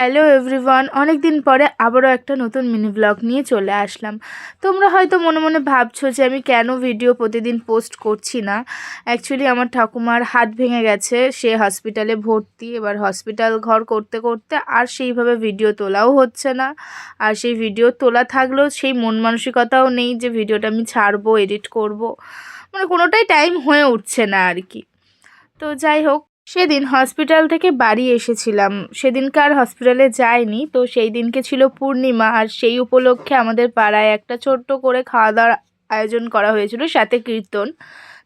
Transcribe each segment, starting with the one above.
Hello everyone অনেক দিন পরে আবারও একটা নতুন মিনি ব্লগ নিয়ে চলে আসলাম। তোমরা হয়তো মনে মনে ভাবছ যে আমি কেন ভিডিও প্রতিদিন পোস্ট করছি না? অ্যাকচুয়ালি আমার ঠাকুমার হাত ভেঙে গেছে, সে হসপিটালে ভর্তি, এবার হসপিটাল ঘর করতে করতে আর সেইভাবে ভিডিও তোলাও হচ্ছে না। আর সেই ভিডিও তোলা থাকলেও সেই মন মানসিকতাও নেই যে ভিডিওটা আমি ছাড়বো এডিট করব। মানে কোনোটাই টাইম হয়ে উঠছে না আর কি। তো যাই হোক সেদিন হসপিটাল থেকে বাড়ি এসেছিলাম। সেদিনকার হসপিটালে যাইনি তো সেই দিনকে ছিল পূর্ণিমা আর সেই উপলক্ষে আমাদের পাড়ায় একটা ছোট্ট করে খাওয়া দাওয়ার আয়োজন করা হয়েছিল, সাথে কীর্তন।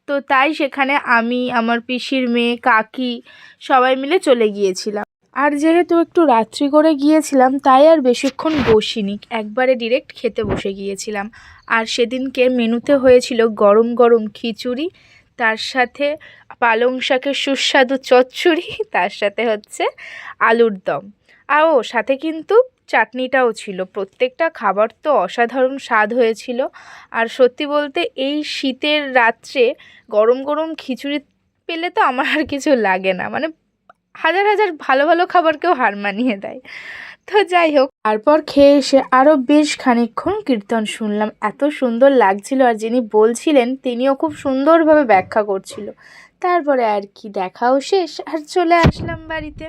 তো তাই সেখানে আমি, আমার পিসির মেয়ে, কাকি সবাই মিলে চলে গিয়েছিলাম। আর যেহেতু একটু রাত্রি করে গিয়েছিলাম, তাই আর বেশিক্ষণ বসিনি, একবারে ডিরেক্ট খেতে বসে গিয়েছিলাম। আর সেদিনকে মেনুতে হয়েছিল গরম গরম খিচুড়ি তার সাথে পালং শাকের সুস্বাদু চচ্চড়ি, তার সাথে হচ্ছে আলুর দম। আর ও, সাথে কিন্তু চাটনিটাও ছিল। প্রত্যেকটা খাবার তো অসাধারণ স্বাদ হয়েছিল। আর সত্যি বলতে এই শীতের রাত্রে গরম গরম খিচুড়ি পেলে তো আমার আর কিছু লাগে না। মানে হাজার হাজার ভালো ভালো খাবারকেও হার মানিয়ে দেয়। তো যাই হোক। তারপর খেয়ে এসে আরও বেশ খানিক্ষণ কীর্তন শুনলাম। এত সুন্দর লাগছিল আর যিনি বলছিলেন তিনিও খুব সুন্দরভাবে ব্যাখ্যা করছিল। তারপরে আর কি দেখাও শেষ আর চলে আসলাম বাড়িতে।